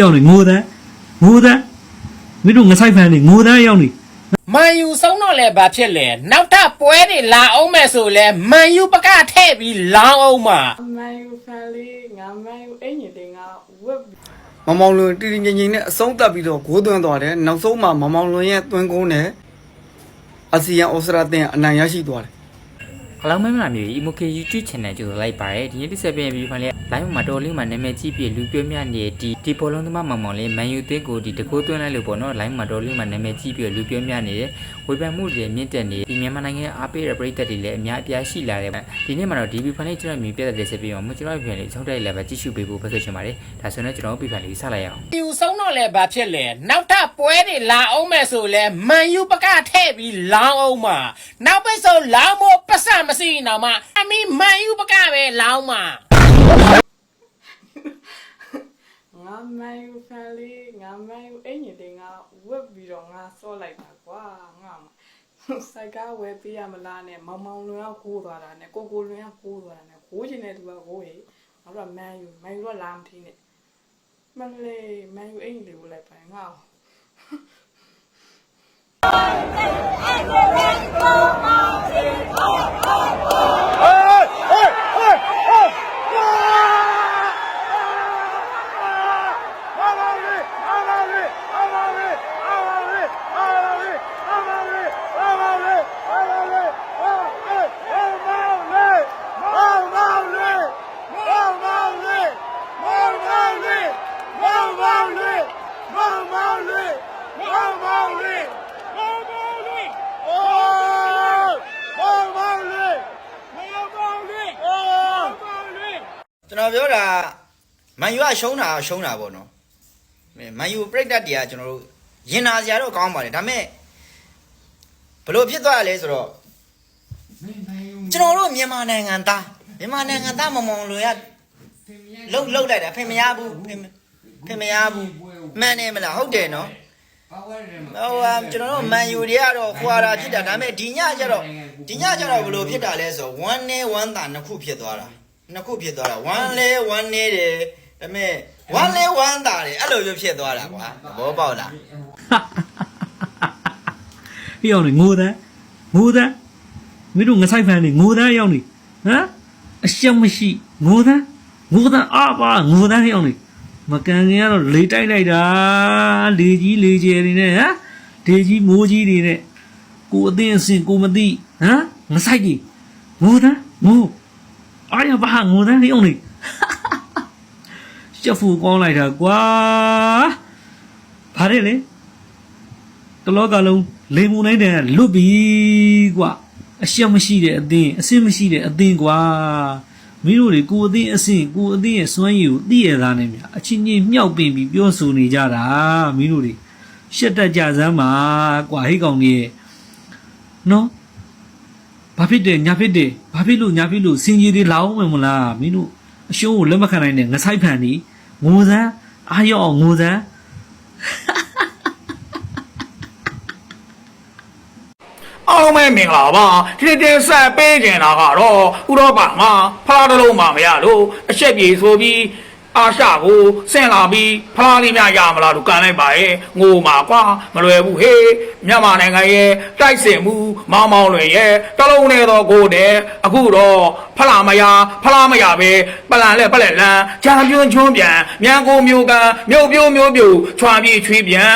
ရောက်နေငိုတဲ့ငိုတဲ့မင်းတို့ငဆိုင်ဖန်နေငိုတဲ့ရောက်နေမန်ယူဆုံးတော့လဲဘာဖြစ်လဲနောက်ထပ်ပွဲတွေလာအောင်မယ်ဆိုလဲမန်ယူပကထည့်ပြီးလောင်းအောင်မှာမန်ယူဖန်လေးငါမန်ယူအင်ဂျင်တင်ငါဝက်မမောင်လွင်တီတီငင်ငင်နဲ့အဆုံးတက်ပြီးတော့ဂိုးသွင်းသွားတယ်နောက်ဆုံးမှာမမောင်လွင်ရဲ့သွင်းကုန်းနဲ့အာဆီယံဩစတြေးလျအနိုင်ရရှိသွားတယ်အ လောင်းမဲမလာမျိုး Emoke YouTube channel ကျိုးလိုက်ပါတယ်ဒီနေ့တစ်ဆက်ပြန်ပြီးဖိုင်လေး live မှာတော်လေးမှာနာမည်ကြီးပြလူပြောမြနေဒီဒီဘောလုံးသမားမောင်မောင်လေးမန်ယူသင်းကိုဒီတကိုးသွင်းလိုက်လို့ပေါ့နော် live မှာတော်လေးမှာနာမည်ကြီးပြလူပြောမြနေတယ် ဝေဖန်မှုတွေမြင့်တက်နေဒီမြန်မာနိုင်ငံအားပေးတဲ့ပရိသတ်တွေလည်းအများအပြားရှိလာတယ်ဒီနေ့မှာတော့ဒီဗီဖိုင်လေးကျွန်တော်မြင်ပြတဲ့ဆက်ပြီးတော့မကျွန်တော်ပြန်လေးချောက်တိုက်လည်းပဲကြည့်ရှုပေးဖို့ဖိတ်ခေါ်ချင်ပါတယ်ဒါဆိုတော့ကျွန်တော်ဗီဖိုင်လေးစလိုက်ရအောင်မန်ယူဆုံးတော့လဲဘာဖြစ်လဲနောက်ထပ်ပွဲတွေလာအောင်မယ်ဆိုလဲမန်ယူပကထည့်ပြီးလောင်းအောင်မှာနောက်ပိတ်ဆုံးလောင်းဖို့ပတ်စံမရှိတော့မှအမီမန်ယူပကပဲလောင်းမှာ ငါမန်ယူဖန်လေးငါမန်ယူအင်ဂျင်တင်ငါဝက်ပြီးတော့ငါစော့လိုက်တာကွာငါစိုက်ကားဝယ်ပေးရမလားနဲ့မောင်မောင်လွင်ကခိုးသွားတာနဲ့ကိုကိုလွင်ကခိုးသွားတာနဲ့ခိုးချင်တဲ့သူကခိုးရေငါတို့ကမန်ယူမန်ယူကလာမထင်းနဲ့မလေးမန်ယူအင်ဂျင်လေးကိုလိုက်ပိုင်ငါ့ကျွန်တော် ပြောတာမန်ယူကရှုံးတာရှုံးတာပေါ့နော်မန်ယူပြိတ်တက်တွေကကျွန်တော်တို့ရင်နာစရာတော့ကောင်းပါတယ်ဒါပေမဲ့ဘလို့ဖြစ်သွားရလဲဆိုတော့ကျွန်တော်တို့မြန်မာနိုင်ငံသားမြန်မာနိုင်ငံသားမမောင်လို့ရလှုပ်လှုပ်လိုက်တာဖင်မရဘူးဖင်ဖင်မရဘူးမှန်တယ်မလားဟုတ်တယ်နော်ဟိုဟာကျွန်တော်တို့မန်ယူတွေကတော့ခွာတာဖြစ်တာဒါပေမဲ့ဒီညကျတော့ဒီညကျတော့ဘလို့ဖြစ်တာလဲဆိုတော့1နဲ့1တာနှစ်ခုဖြစ်သွားတာ နှစ်ခုဖြစ်သွားတာ1လဲ1နေတယ်ဒါပေမဲ့1လဲ1တာတယ်အဲ့လိုမျိုးဖြစ်သွားတာကွာသဘောပေါက်လားရောက်နေငိုတဲ့ငိုတဲ့မင်းတို့ငဆိုင်ဖန်နေငိုတဲ့ရောက်နေဟမ်အရှက်မရှိငိုတဲ့ငိုတဲ့အာပါငိုတဲ့ရောက်နေမကန်ခင်ကတော့လေတိုက်လိုက်တာလေကြီးလေကျယ်နေနဲ့ဟမ်လေကြီးမိုးကြီးတွေနဲ့ကိုအသိအစင်ကိုမသိဟမ်ငဆိုင်ကြီးငိုတဲ့ငို အားရပါငိုတဲ့ရောက်နေရှက်ဖူကောင်းလိုက်တာကွာဘာလဲလဲတလောကလုံးလေမူနိုင်တဲ့လွတ်ပြီကွာအရှက်မရှိတဲ့အသင်းအစင်မရှိတဲ့အသင်းကွာမင်းတို့တွေကိုယ်အသင်းအစင်ကိုယ်အသင်းရဲ့စွမ်းရည်ကိုသိရတာနဲ့မြအချင်းချင်းမြှောက်ပင်ပြီးပြောဆိုနေကြတာမင်းတို့တွေရှက်တတ်ကြစမ်းပါကွာဟိတ်ကောင်ကြီးရဲ့နော် ဘာဖြစ်တယ်ညာဖြစ်တယ်ဘာဖြစ်လို့ညာဖြစ်လို့စင်ကြီးတွေလာအောင်မယ်မလားမင်းတို့အရှုံးကိုလက်မခံနိုင်တဲ့ငဆိုင်ဖန်ဒီငိုစမ်းအာရော့အောင်ငိုစမ်းအားလုံးပဲမင်္ဂလာပါဒီနေ့တင်ဆက်ပေးကြတာကတော့ဥရောပမှာဖလားတစ်လုံးမှမရလို့အချက်ပြေဆိုပြီး အာရှကိုဆင်လာပြီးဖလားလေးများရမလားလို့ကန်လိုက်ပါရဲ့ငိုမှာကွာမလွယ်ဘူးဟေးမြန်မာနိုင်ငံရဲ့တိုက်စင်မှုမောင်းမောင်းလွင်ရဲ့တလုံးနဲ့တော့ကိုတဲ့အခုတော့ဖလားမရဖလားမရပဲပလန်လက်ပလက်လန်ဂျာပြွန်းချွန်းပြန်မြန်ကိုမျိုးကန်မြို့ပြိုးမျိုးပြိုးချွာပြေးချွေးပြန်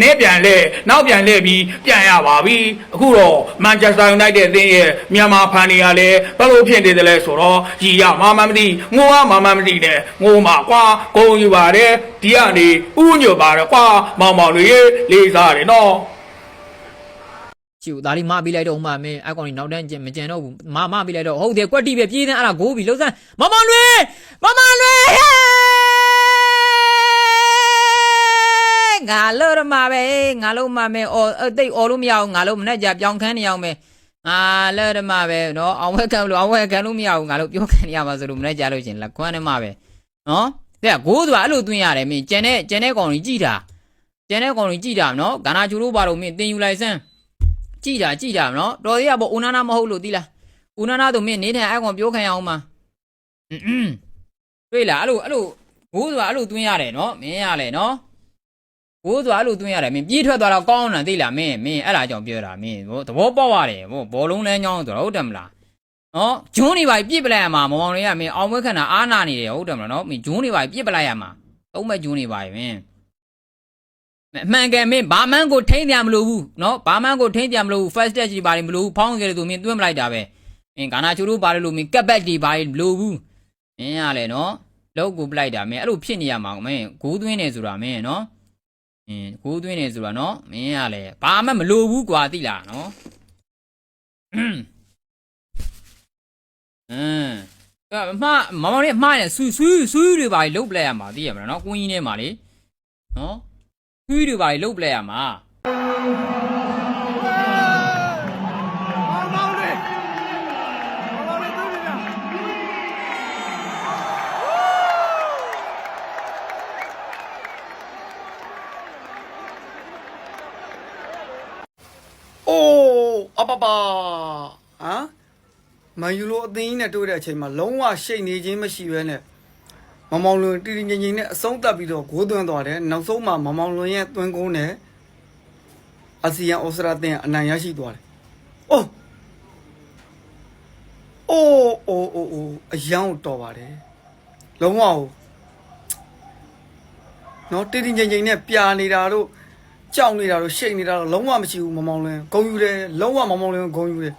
နေပြန်လဲနောက်ပြန်လဲပြီးပြန်ရပါပြီအခုတော့မန်ချက်စတာယူနိုက်တက်အသင်းရဲ့မြန်မာဖန်တွေကလည်းဘယ်လိုဖြစ်နေတယ်လဲဆိုတော့ရီရမမမသိငိုမမမသိနဲ့ငိုမှာကွာဂုံယူပါတယ်ဒီကနေဥညွတ်ပါတယ်ကွာမောင်မောင်လေးရေးလေးစားတယ်နော်ချီကိုဒါလေးမပေးလိုက်တော့ဥမာမင်းအကောင်ကြီးနောက်တန်းကျင်မကျန်တော့ဘူးမမပေးလိုက်တော့ဟုတ်တယ်ကွက်တီပဲပြေးတဲ့အဲ့ဒါဂိုးပြီလှုပ်စမ်းမမလွေမမလွေ ငါလို့ရမှာပဲငါလို့မှာမယ်အော်တိတ်အော်လို့မရအောင်ငါလို့မနဲ့ကြပြောင်းခန်းနေအောင်ပဲငါလို့ရမှာပဲနော်အောင်ဝဲခံလို့အောင်ဝဲခံလို့မရဘူးငါလို့ပြောခံနေရမှာဆိုလို့မနဲ့ကြလို့ရှင်လက်ခွန်းနေမှာပဲနော်တဲ့ဂိုးဆိုတာအဲ့လိုသွင်းရတယ်မင်းကျန်တဲ့ကျန်တဲ့ကောင်ကြီးကြည်တာကျန်တဲ့ကောင်ကြီးကြည်တာနော်ဂါနာချူလို့ပါတော့မင်းတင်ယူလိုက်စမ်းကြည်တာကြည်တာနော်တော်သေးရပေါ့ဦးနာနာမဟုတ်လို့သိလားဦးနာနာတို့မင်းနေထိုင်အကောင်ပြောခံရအောင်မှာအင်းအင်းတွေ့လားအဲ့လိုအဲ့လိုဘိုးဆိုတာအဲ့လိုသွင်းရတယ်နော်မင်းရလေနော် ဘိုးဆိုတာအဲ့လိုသွင်းရတယ်မင်းပြေးထွက်သွားတော့ကောင်းတာသိလားမင်းမင်းအဲ့ဒါကြောင့်ပြောတာမင်းဟိုသဘောပေါက်ရတယ်ဟိုဘောလုံးလမ်းကြောင်းဆိုတော့ဟုတ်တယ်မလားနော်ဂျွန်းနေပါပြစ်ပလိုက်ရမှာမောင်မောင်လေးကမင်းအောင်ဝဲခန္ဓာအားနာနေတယ်ဟုတ်တယ်မလားနော်မင်းဂျွန်းနေပါပြစ်ပလိုက်ရမှာသုံးမဲ့ဂျွန်းနေပါမင်းအမှန်ကဲမင်းဘာမှန်းကိုထိမ့်တယ်မလို့ဘူးနော်ဘာမှန်းကိုထိမ့်တယ်မလို့ဘူး first step ကြီးပါမလို့ဘူးဖောင်းကြတယ်သူမင်းသွင်းမလိုက်တာပဲမင်းကာနာချိုတို့ပါလို့မင်းကက်ဘက်ကြီးပါမလို့ဘူးမင်းရလေနော်လောက်ကိုပလိုက်တာမင်းအဲ့လိုဖြစ်နေရမှာမင်းဂိုးသွင်းနေဆိုတာမင်းနော် အင်းဂိုးသွင်းနေဆိုတာနော်မင်းကလည်းဘာမှမလိုဘူးကွာသိလားနော်အင်းအင်းအဲ့မမမောင်လေးမှားနေဆူဆူဆူတွေပါလုတ်ပလိုက်ရမှာသိရမလားနော်ကွင်းကြီးထဲမှာလေနော်ဆူတွေပါလုတ်ပလိုက်ရမှာ ပပဟမ်မန်ယူလိုအသင်းကြီးနဲ့တွေ့တဲ့အချိန်မှာလုံးဝရှိတ်နေခြင်းမရှိဘဲနဲ့မမောင်လွင်တီတီငိမ့်ငိမ့်နဲ့အဆုံးသတ်ပြီးတော့ဂိုးသွင်းသွားတယ်နောက်ဆုံးမှာမမောင်လွင်ရဲ့သွင်းကုန်းနဲ့အာဆီယံဩစတြေးလျအနိုင်ရရှိသွားတယ်အိုးအိုးအိုးအိုးအိုးအယံကိုတော်ပါတယ်လုံးဝဟိုနော်တီတီငိမ့်ငိမ့်နဲ့ပြာနေတာတို့ ကြောက်နေတာတော့ရှိတ်နေတာတော့လုံးဝမရှိဘူးမမောင်လင်းဂုံယူတယ်လုံးဝမမောင်လင်းကိုဂုံယူတယ်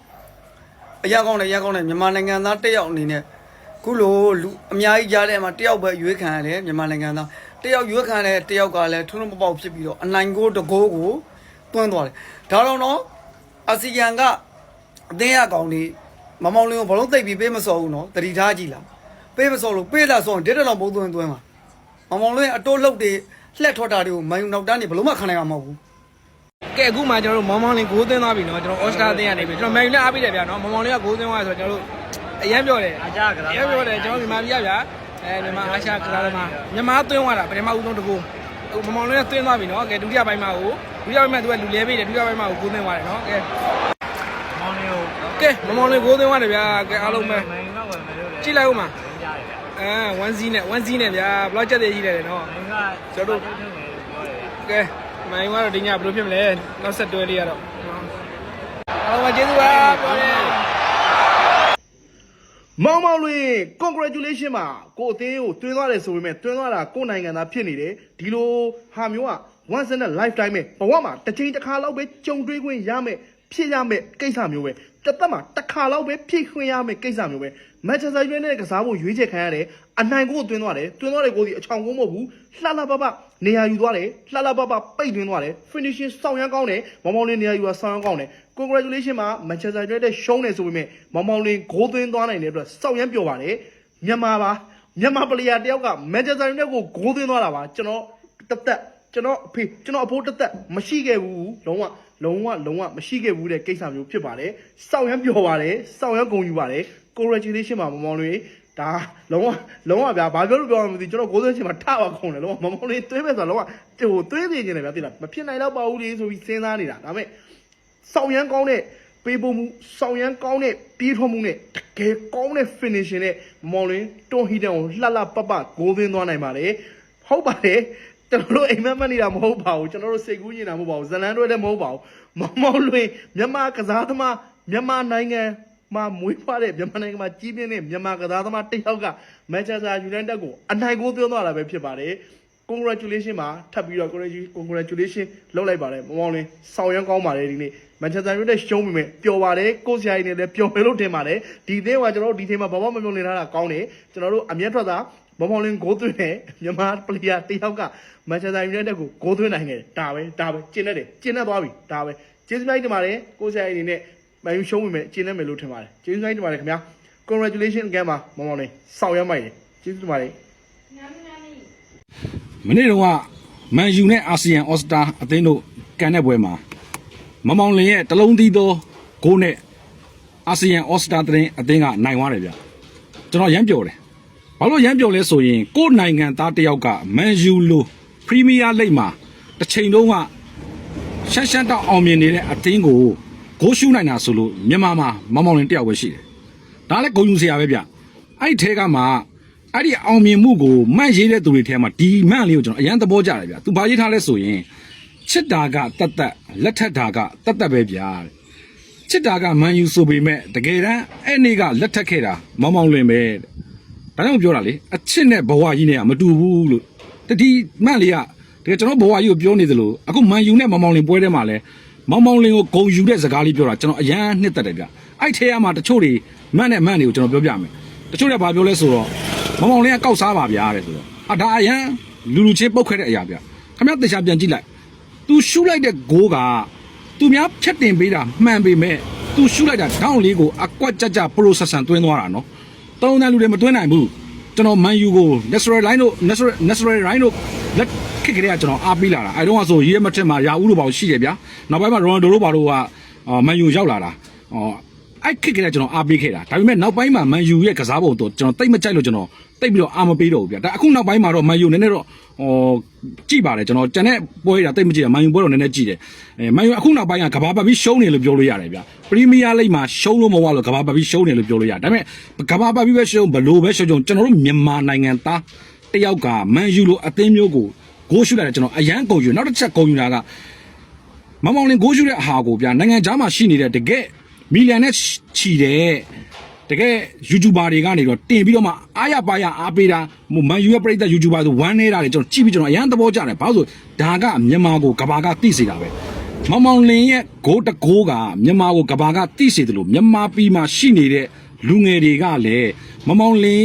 အရာကောင်းတယ်အရာကောင်းတယ်မြန်မာနိုင်ငံသားတစ်ယောက်အနေနဲ့ခုလိုလူအများကြီးကြားထဲမှာတစ်ယောက်ပဲရွေးခံရတယ်မြန်မာနိုင်ငံသားတစ်ယောက်ရွေးခံတဲ့တစ်ယောက်ကလည်းထုံးထုံးပေါက်ပေါက်ဖြစ်ပြီးတော့အနိုင်ကိုတကိုးကိုတွန်းသွားတယ်ဒါတော့နော်အာဆီယံကအသင်းရကောင်တွေမမောင်လင်းကိုဘလုံးသိပ်ပြီးပေးမစော်ဘူးနော်တတိထားကြည့်လားပေးမစော်လို့ပေးလာစော်ရင်ဒစ်တလောင်ပုံသွင်းသွင်းပါမမောင်လင်းအတိုးလှုပ်တွေ လှက်ထွက်တာတွေကိုမန်ယူနောက်တန်းနေဘယ်လို့မှခံနိုင်မှာမဟုတ်ဘူးကဲအခုမှကျွန်တော်တို့မောင်မောင်လင်ဂိုးသွင်းသွားပြီနော်ကျွန်တော်အော်စတာသင်းကနေပြီကျွန်တော်မန်ယူလည်းအားပေးတယ်ဗျာနော်မောင်မောင်လင်ကဂိုးသွင်းသွားတယ်ဆိုတော့ကျွန်တော်တို့အရန်ပြောတယ်အားကြကလားအရန်ပြောတယ်ကျွန်တော်မြန်မာပြည်ကဗျာအဲမြန်မာအားရှာကလားမှာမြန်မာသွင်းသွားတာပထမဦးဆုံးတကူမမောင်လည်းသွင်းသွားပြီနော်ကဲဒုတိယပိုင်းမှာကိုဒုတိယပိုင်းမှာသူကလူလဲပေးတယ်ဒုတိယပိုင်းမှာကိုကိုသွင်းသွားတယ်နော်ကဲမောင်လေးကိုကဲမမောင်လေးကိုသွင်းသွားတယ်ဗျာကဲအားလုံးပဲကြည့်လိုက်ဦးမှာ အာ1 Z နဲ့1 Z နဲ့ဗျာဘလောက်ကြက်သေးကြီးလဲနော်မင်းကကျွန်တော်တို့ကဲမိုင်းကတော့ဒီညဘယ်လိုဖြစ်မလဲနောက်ဆက်တွဲလေးရတော့အားလုံးကျေးဇူးပါပေါ်ရမောင်မောင်လွင် congratulation ပါကိုအသေးကိုတွင်းသွားတယ်ဆိုပေမဲ့တွင်းသွားတာကိုနိုင်ငံသားဖြစ်နေတယ်ဒီလိုဟာမျိုးက once in a lifetime ပဲဘဝမှာတစ်ချိန်တစ်ခါလောက်ပဲကြုံတွေ့ခွင့်ရမယ်ဖြစ်ရမယ်ကိစ္စမျိုးပဲတစ်သက်မှာတစ်ခါလောက်ပဲဖြစ်ခွင့်ရမယ်ကိစ္စမျိုးပဲ Manchester United နဲ့ကစားဖို့ရွေးချယ်ခံရတယ်အနိုင်ကိုတွင်းသွားတယ်တွင်းသွားတယ်ကိုဒီအချောင်ကုန်းမဟုတ်ဘူးလှလှပပနေရာယူသွားတယ်လှလှပပပိတ်တွင်းသွားတယ် finishing စောင့်ရမ်းကောင်းတယ်မောင်မောင်လေးနေရာယူတာစောင့်ရမ်းကောင်းတယ် congratulation ပါ Manchester United ရှုံးတယ်ဆိုပေမဲ့မောင်မောင်လေးဂိုးသွင်းသွားနိုင်တဲ့အတွက်စောင့်ရမ်းပျော်ပါတယ်မြန်မာပါမြန်မာပလေယာတယောက်က Manchester United ကိုဂိုးသွင်းသွားတာပါကျွန်တော်တသက်ကျွန်တော်အဖေကျွန်တော်အဖိုးတသက်မရှိခဲ့ဘူးလုံးဝလုံးဝလုံးဝမရှိခဲ့ဘူးတဲ့ကိစ္စမျိုးဖြစ်ပါတယ်စောင့်ရမ်းပျော်ပါတယ်စောင့်ရမ်းဂုဏ်ယူပါတယ် congratulation ပါမောင်မောင်လေးဒါလုံးဝလုံးဝဗျာဘာပြောလို့ပြောရမလဲကျွန်တော်ဂိုးသွင်းချိန်မှာထပါခုံတယ်လုံးဝမောင်မောင်လေးသွင်းမဲ့ဆိုတော့လုံးဝဟိုသွင်းနေနေတယ်ဗျာသိလားမဖြစ်နိုင်တော့ပါဘူးလေဆိုပြီးစဉ်းစားနေတာဒါပေမဲ့စောင်ရမ်းကောင်းတဲ့ပေးပို့မှုစောင်ရမ်းကောင်းတဲ့ပြေးထွက်မှုနဲ့တကယ်ကောင်းတဲ့ finishing နဲ့မော်လင်းတွန်ဟီတန်ကိုလှလှပပဂိုးသွင်းသွားနိုင်ပါတယ်ဟုတ်ပါတယ်ကျွန်တော်တို့အိမ်မက်မက်နေတာမဟုတ်ပါဘူးကျွန်တော်တို့စိတ်ကူးနေတာမဟုတ်ပါဘူးဇလန်တွဲလည်းမဟုတ်ပါဘူးမောင်မောင်လွင်မြန်မာကစားသမားမြန်မာနိုင်ငံ မှာမွေးဖွားတဲ့မြန်မာနိုင်ငံမှာကြီးပြင်းတဲ့မြန်မာကစားသမားတစ်ယောက်က Manchester United ကိုအနိုင်ကိုသွင်းသွားတာပဲဖြစ်ပါတယ် congratulation ပါထပ်ပြီးတော့ congratulation လုပ်လိုက်ပါတယ်မောင်မောင်လင်းဆောင်ရမ်းကောင်းပါတယ်ဒီနေ့ Manchester United ရှုံးပြီမဲ့ပျော်ပါတယ်ကိုဆရာကြီးနဲ့လည်းပျော်မယ်လို့ထင်ပါတယ်ဒီသင်းကကျွန်တော်တို့ဒီသင်းမှာဘာမှမပြောနေထားတာကောင်းတယ်ကျွန်တော်တို့အမျက်ထွက်တာမောင်မောင်လင်းဂိုးသွင်းတယ်မြန်မာပလေယာတယောက်က Manchester United ကိုဂိုးသွင်းနိုင်ခဲ့တယ်ဒါပဲဒါပဲကျင်းနေတယ်ကျင်းနေသွားပြီဒါပဲကျေးဇူးများတင်ပါတယ်ကိုဆရာကြီးအနေနဲ့ မန်ယူရှုံးပြီမဲ့ကျင်းနေမယ်လို့ထင်ပါတယ်ကျေးဇူးများတင်ပါတယ်ခင်ဗျာ congratulation again ပါမောင်မောင်လင်းဆောင်ရမ်းမိုက်တယ်ကျေးဇူးတင်ပါတယ်မနေ့တုန်းကမန်ယူနဲ့အာဆီယံအော်စတာအသင်းတို့ကန်တဲ့ပွဲမှာမမောင်လင်ရဲ့တလုံးသီးသောဂိုးနဲ့အာဆီယံအော်စတာအသင်းအသင်းကနိုင်သွားတယ်ဗျကျွန်တော်ရမ်းပျော်တယ်ဘာလို့ရမ်းပျော်လဲဆိုရင်ကိုယ့်နိုင်ငံသားတစ်ယောက်ကမန်ယူလိုပရီးမီးယားလိဂ်မှာတစ်ချိန်တုန်းကရှမ်းရှမ်းတောက်အောင်မြင်နေတဲ့အသင်းကို ဂိုးရှူးနိုင်တာဆိုလို့မြန်မာမှာမမောင်လင်တစ်ယောက်ပဲရှိတယ်ဒါလည်းဂုဏ်ယူစရာပဲဗျအဲ့ဒီထဲကမှအဲ့ဒီအောင်မြင်မှုကိုမှတ်ရေးတဲ့သူတွေထဲမှာဒီမှန်လေးကိုကျွန်တော်အရန်သဘောကျတယ်ဗျာသူဘာရေးထားလဲဆိုရင်ချစ်တာကတတ်တတ်လက်ထက်တာကတတ်တတ်ပဲဗျာတဲ့ချစ်တာကမန်ယူဆိုပေမဲ့တကယ်တမ်းအဲ့နေ့ကလက်ထက်ခဲ့တာမောင်မောင်လွင်ပဲတဲ့ဒါကြောင့်ပြောတာလေအချစ်နဲ့ဘဝကြီးနဲ့ကမတူဘူးလို့တတိမှန်လေးကတကယ်ကျွန်တော်ဘဝကြီးကိုပြောနေသလိုအခုမန်ယူနဲ့မောင်မောင်လင်ပွဲထဲမှာလဲ မောင်မောင်လင်ကိုဂုံယူတဲ့စကားလေးပြောတာကျွန်တော်အရန်နှစ်သက်တယ်ဗျအဲ့ထဲမှာတချို့တွေမှန်နဲ့မှန်တွေကိုကျွန်တော်ပြောပြမယ်တချို့တွေဘာပြောလဲဆိုတော့ မောင်မောင်လေးကကောက်စားပါဗျာတဲ့ဆိုတော့အဒါအရန်လူလူချင်းပုတ်ခဲ့တဲ့အရာဗျခမရတေချာပြန်ကြည့်လိုက် तू ရှူလိုက်တဲ့ဂိုးက तू များဖြတ်တင်ပေးတာမှန်ပေမဲ့ तू ရှူလိုက်တာဒေါင်းလေးကိုအကွက်ကြကြ processor သွင်းသွားတာနော်တုံးတန်းလူတွေမသွင်းနိုင်ဘူးကျွန်တော် Man U ကို natural line တို့ natural natural line တို့ လက်ခစ်ကလေးကကျွန်တော်အားပေးလာတာအဲတော့ဆိုရေးမထက်မှာရာဦးတို့ပါရှိတယ်ဗျာနောက်ပိုင်းမှာ Ronaldo တို့ပါတို့ကအာ Man U ရောက်လာတာအော်အဲ့ခစ်ကလေးကျွန်တော်အားပေးခဲ့တာဒါပေမဲ့နောက်ပိုင်းမှာမန်ယူရဲ့ကစားပုံတော့ကျွန်တော်တိတ်မကြိုက်လို့ကျွန်တော်တိတ်ပြီးတော့အားမပေးတော့ဘူးဗျာဒါအခုနောက်ပိုင်းမှာတော့မန်ယူနည်းနည်းတော့ဟောကြည့်ပါတယ်ကျွန်တော်ကျန်တဲ့ပွဲရတိတ်မကြည့်တာမန်ယူပွဲတော့နည်းနည်းကြည့်တယ်အဲမန်ယူအခုနောက်ပိုင်းကကဘာပတ်ပြီးရှုံးနေလို့ပြောလို့ရတယ်ဗျာပရီးမီးယားလိဂ်မှာရှုံးလို့မဟုတ်လို့ကဘာပတ်ပြီးရှုံးနေလို့ပြောလို့ရတယ်ဒါပေမဲ့ကဘာပတ်ပြီးပဲရှုံးဘလို့ပဲရှုံးရှုံးကျွန်တော်တို့မြန်မာနိုင်ငံသား တယောက်ကမန်ယူလိုအသင်းမျိုးကိုဂိုးရှုလိုက်တယ်ကျွန်တော်အရန်ကုန်ယူနောက်တစ်ချက်ကုန်ယူတာကမင်မောင်လင်ကိုးရှုတဲ့အဟာကိုဗျာနိုင်ငံခြားမှာရှိနေတဲ့တကယ်မီလီယံနဲ့ချီတဲ့တကယ် YouTuber တွေကနေတော့တင်ပြီးတော့မှအားရပါရအားပေးတာဟိုမန်ယူရဲ့ပရိသတ် YouTuber ဆိုဝမ်းနေတာတွေကျွန်တော်ကြည့်ပြီးကျွန်တော်အရန်သဘောကျတယ်ဘာလို့ဆိုဒါကမြန်မာကိုကဘာကသိစေတာပဲမင်မောင်လင်ရဲ့ဂိုးတကိုးကမြန်မာကိုကဘာကသိစေတယ်လို့မြန်မာပြည်မှာရှိနေတဲ့လူငယ်တွေကလည်းမင်မောင်လင်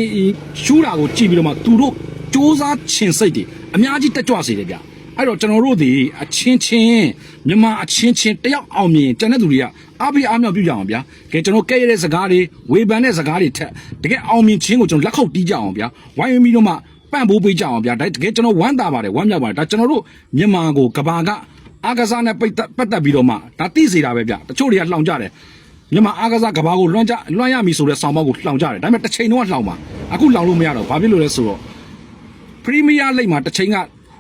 ရှူတာကိုကြည့်ပြီးတော့မှသူတို့ စူးစမ်းချင်စိတ်တွေအများကြီးတက်ကြွစေတယ်ဗျာအဲ့တော့ကျွန်တော်တို့ဒီအချင်းချင်းမြန်မာအချင်းချင်းတယောက်အောင်မြင်ကျန်တဲ့သူတွေကအားပေးအားမြောက်ပြုကြအောင်ဗျာကဲကျွန်တော်ကဲရတဲ့စကားတွေဝေဖန်တဲ့စကားတွေထက်တကယ်အောင်မြင်ခြင်းကိုကျွန်တော်လက်ခုပ်တီးကြအောင်ဗျာဝိုင်းဝန်းပြီးတော့မှပန့်ပိုးပေးကြအောင်ဗျာဒါတကယ်ကျွန်တော်ဝမ်းသာပါတယ်ဝမ်းမြောက်ပါတယ်ဒါကျွန်တော်တို့မြန်မာကိုကဘာကအာကစားနဲ့ပိတ်သက်ပတ်သက်ပြီးတော့မှဒါသိစေတာပဲဗျာတချို့တွေကလှောင်ကြတယ်မြန်မာအာကစားကဘာကိုလွှမ်းကြလွှမ်းရမည်ဆိုတဲ့ဆောင်းပေါက်ကိုလှောင်ကြတယ်ဒါပေမဲ့တစ်ချိန်တော့လှောင်ပါအခုလှောင်လို့မရတော့ဘာဖြစ်လို့လဲဆိုတော့ပ ရီးမီးယားလိဂ်မှာတစ်ချိန်က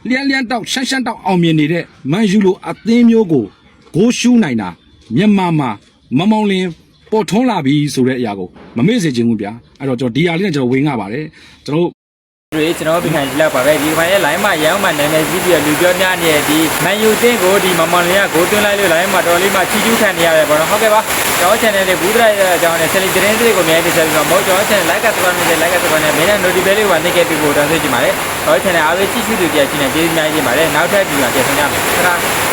လျန်းလျန်းတောက်ရှမ်းရှမ်းတောက်အောင်မြင်နေတဲ့မန်ယူလိုအသင်းမျိုးကိုဂိုးရှူးနိုင်တာမြန်မာမှာမမောင်လင်းပေါ်ထွန်းလာပြီဆိုတဲ့အရာကိုမမေ့စေချင်ဘူးဗျာအဲ့တော့ကျွန်တော်ဒီဟာလေးနဲ့ကျွန်တော်ဝေငှပါတယ်ကျွန်တော် တို့တွေကျွန်တော်တို့ပြန်ကြည့်လိုက်ပါပဲဒီပိုင်းရဲ့ line မှာရောင်းမှနာမည်ကြီးပြီးတော့လူပြောများနေတဲ့ဒီ Man U တင်းကိုဒီမမောင်လင်းကဂိုးသွင်းလိုက်လို့ line မှာတော်လေးမှချီးကျူးခံနေရတယ်ပေါ့နော်ဟုတ်ကဲ့ပါကျွန်တော် channel လေးဘူးဒရိုက်အကြောင်းနဲ့ဆယ်လီသတင်းတွေကိုအများကြီးတင်ဆက်ပြီးတော့မဟုတ်ကျွန်တော် channel like က subscribe နဲ့ like က subscribe နဲ့မင်းနဲ့ notification လေးကိုဝင်နေခဲ့ပြီးပို့တောင်းဆိုချင်ပါတယ်ကျွန်တော် channel အားပေးကြည့်ရှုသူကြည့်နေကျေးဇူးများကြီးတင်ပါတယ်နောက်ထပ်ဒီမှာပြန်ဆောင်ရမယ်ခဏ